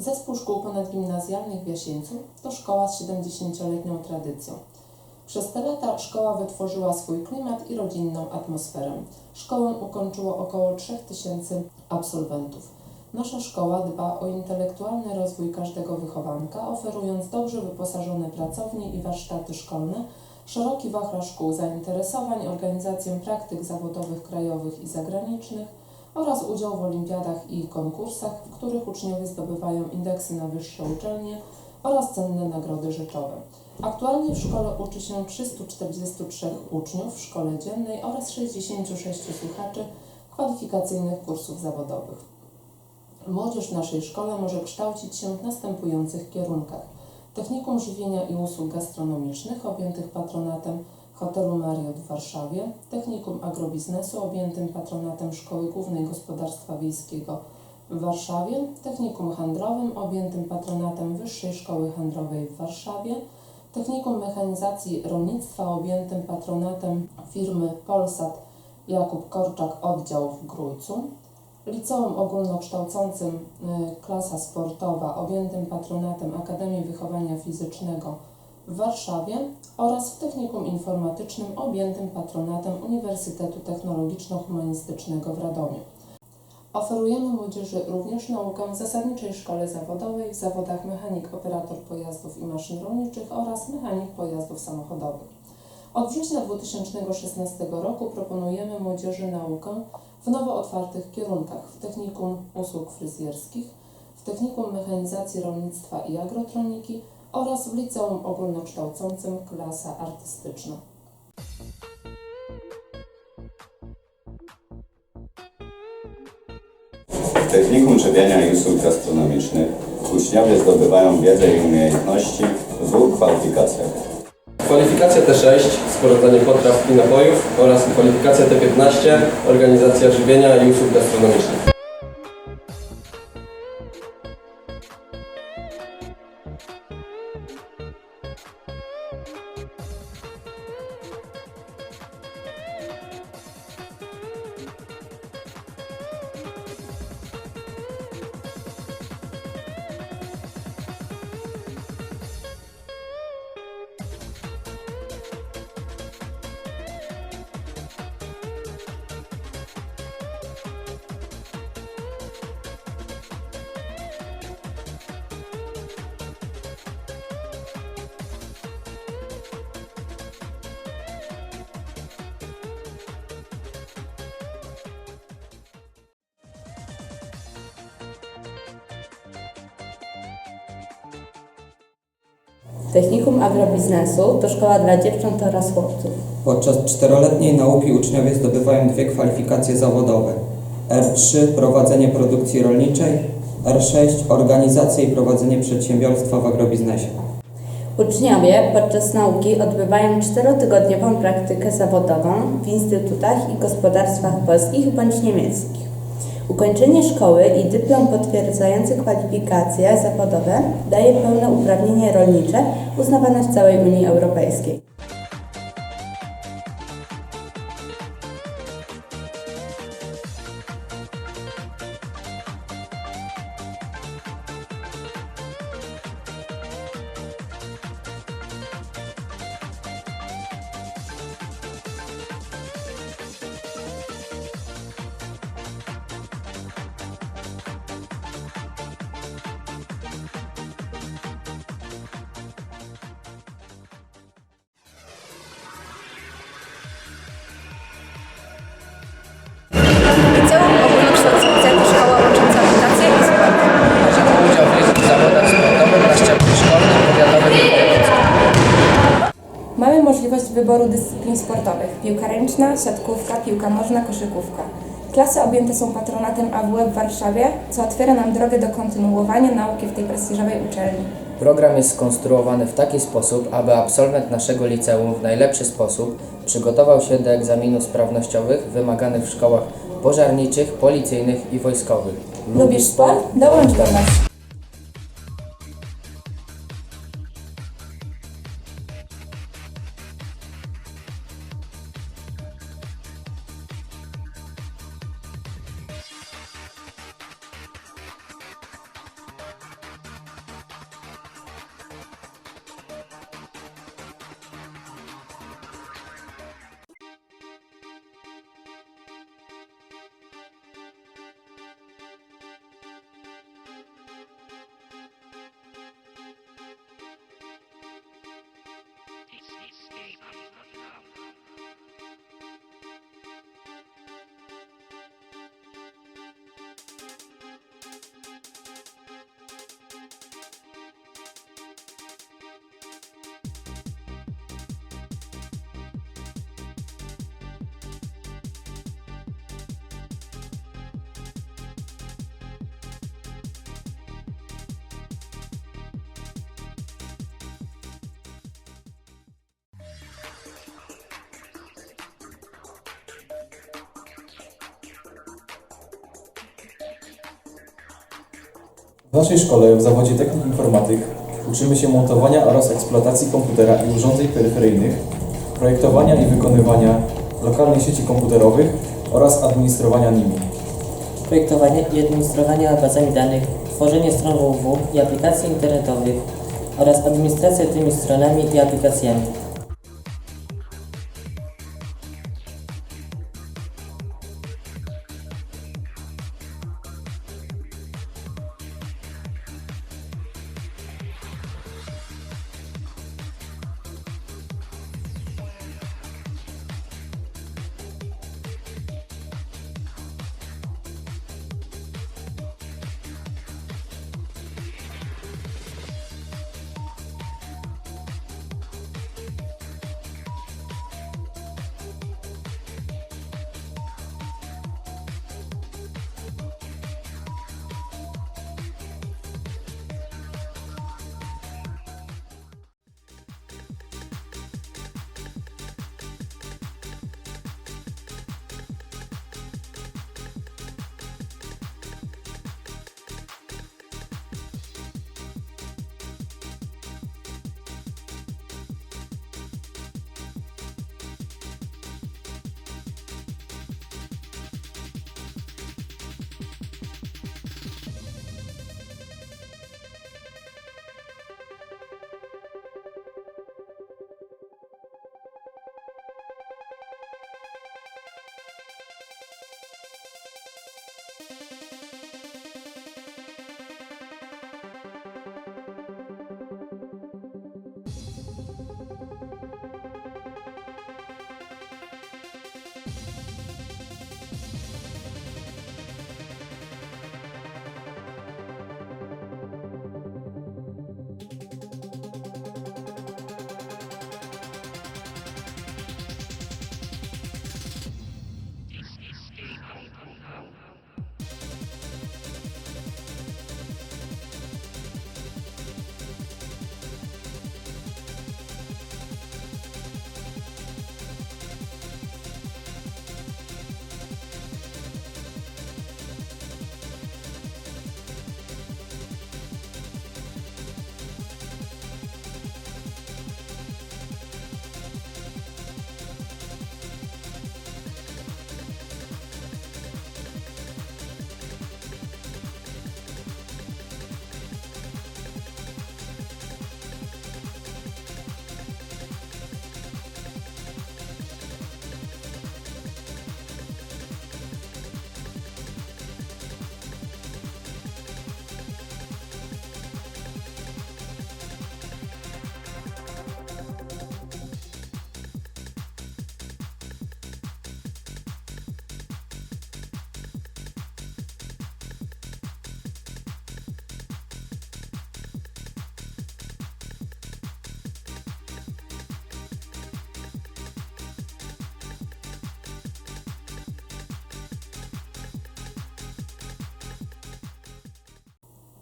Zespół Szkół Ponadgimnazjalnych w Jasieńcu to szkoła z 70-letnią tradycją. Przez te lata szkoła wytworzyła swój klimat i rodzinną atmosferę. Szkołę ukończyło około 3000 absolwentów. Nasza szkoła dba o intelektualny rozwój każdego wychowanka, oferując dobrze wyposażone pracownie i warsztaty szkolne, szeroki wachlarz szkół zainteresowań, organizację praktyk zawodowych krajowych i zagranicznych oraz udział w olimpiadach i konkursach, w których uczniowie zdobywają indeksy na wyższe uczelnie oraz cenne nagrody rzeczowe. Aktualnie w szkole uczy się 343 uczniów w szkole dziennej oraz 66 słuchaczy kwalifikacyjnych kursów zawodowych. Młodzież w naszej szkole może kształcić się w następujących kierunkach. Technikum Żywienia i Usług Gastronomicznych objętych patronatem Hotelu Mariot w Warszawie, Technikum Agrobiznesu objętym patronatem Szkoły Głównej Gospodarstwa Wiejskiego w Warszawie, Technikum Handlowym objętym patronatem Wyższej Szkoły Handlowej w Warszawie, Technikum Mechanizacji Rolnictwa objętym patronatem firmy Polsat Jakub Korczak Oddział w Grójcu, Liceum Ogólnokształcącym y, klasa sportowa objętym patronatem Akademii Wychowania Fizycznego w Warszawie oraz w Technikum Informatycznym objętym patronatem Uniwersytetu Technologiczno-Humanistycznego w Radomiu. Oferujemy młodzieży również naukę w zasadniczej szkole zawodowej w zawodach mechanik operator pojazdów i maszyn rolniczych oraz mechanik pojazdów samochodowych. Od września 2016 roku proponujemy młodzieży naukę w nowo otwartych kierunkach w Technikum Usług Fryzjerskich, w Technikum Mechanizacji Rolnictwa i Agrotroniki oraz w Liceum Ogólnokształcącym klasa artystyczna. W Technikum Żywienia i Usług Gastronomicznych uczniowie zdobywają wiedzę i umiejętności w dwóch kwalifikacjach. Kwalifikacja T6 sporządzanie potraw i napojów oraz kwalifikacja T15 organizacja żywienia i usług gastronomicznych. Technikum Agrobiznesu to szkoła dla dziewcząt oraz chłopców. Podczas czteroletniej nauki uczniowie zdobywają dwie kwalifikacje zawodowe. R3 prowadzenie produkcji rolniczej, R6 organizacja i prowadzenie przedsiębiorstwa w agrobiznesie. Uczniowie podczas nauki odbywają czterotygodniową praktykę zawodową w instytutach i gospodarstwach polskich bądź niemieckich. Ukończenie szkoły i dyplom potwierdzający kwalifikacje zawodowe daje pełne uprawnienie rolnicze uznawane w całej Unii Europejskiej. Możliwość wyboru dyscyplin sportowych. Piłka ręczna, siatkówka, piłka nożna, koszykówka. Klasy objęte są patronatem AWF w Warszawie, co otwiera nam drogę do kontynuowania nauki w tej prestiżowej uczelni. Program jest skonstruowany w taki sposób, aby absolwent naszego liceum w najlepszy sposób przygotował się do egzaminów sprawnościowych wymaganych w szkołach pożarniczych, policyjnych i wojskowych. Lubisz sport? Dołącz do nas. W naszej szkole w zawodzie technik informatyk uczymy się montowania oraz eksploatacji komputera i urządzeń peryferyjnych, projektowania i wykonywania lokalnych sieci komputerowych oraz administrowania nimi. projektowanie i administrowanie bazami danych, tworzenie stron www i aplikacji internetowych oraz administracja tymi stronami i aplikacjami.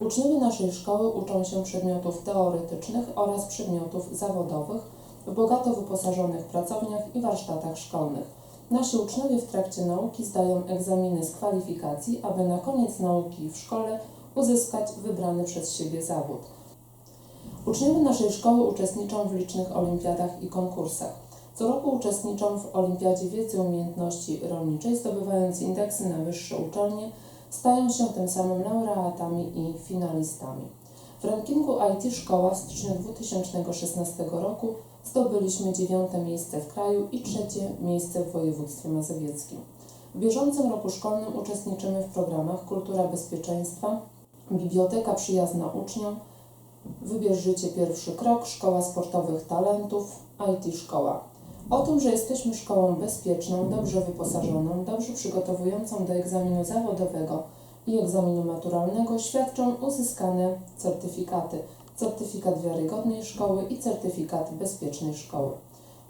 Uczniowie naszej szkoły uczą się przedmiotów teoretycznych oraz przedmiotów zawodowych w bogato wyposażonych pracowniach i warsztatach szkolnych. Nasi uczniowie w trakcie nauki zdają egzaminy z kwalifikacji, aby na koniec nauki w szkole uzyskać wybrany przez siebie zawód. Uczniowie naszej szkoły uczestniczą w licznych olimpiadach i konkursach. Co roku uczestniczą w Olimpiadzie Wiedzy i Umiejętności Rolniczej, zdobywając indeksy na wyższe uczelnie, stają się tym samym laureatami i finalistami. W rankingu IT Szkoła w styczniu 2016 roku zdobyliśmy dziewiąte miejsce w kraju i trzecie miejsce w województwie mazowieckim. W bieżącym roku szkolnym uczestniczymy w programach Kultura Bezpieczeństwa, Biblioteka Przyjazna Uczniom, Wybierz Życie Pierwszy Krok, Szkoła Sportowych Talentów, IT Szkoła. O tym, że jesteśmy szkołą bezpieczną, dobrze wyposażoną, dobrze przygotowującą do egzaminu zawodowego i egzaminu maturalnego świadczą uzyskane certyfikaty. Certyfikat wiarygodnej szkoły i certyfikat bezpiecznej szkoły.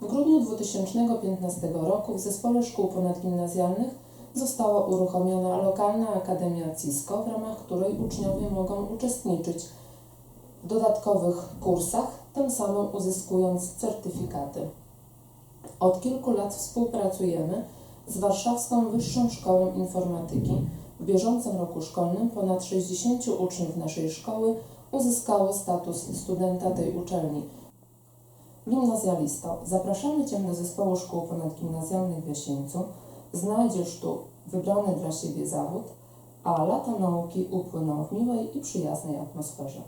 W grudniu 2015 roku w Zespole Szkół Ponadgimnazjalnych została uruchomiona lokalna Akademia CISKO, w ramach której uczniowie mogą uczestniczyć w dodatkowych kursach, tym samym uzyskując certyfikaty. Od kilku lat współpracujemy z Warszawską Wyższą Szkołą Informatyki, W bieżącym roku szkolnym ponad 60 uczniów naszej szkoły uzyskało status studenta tej uczelni. Gimnazjalisto, zapraszamy Cię do zespołu szkół ponadgimnazjalnych w Jasieńcu. Znajdziesz tu wybrany dla siebie zawód, a lata nauki upłyną w miłej i przyjaznej atmosferze.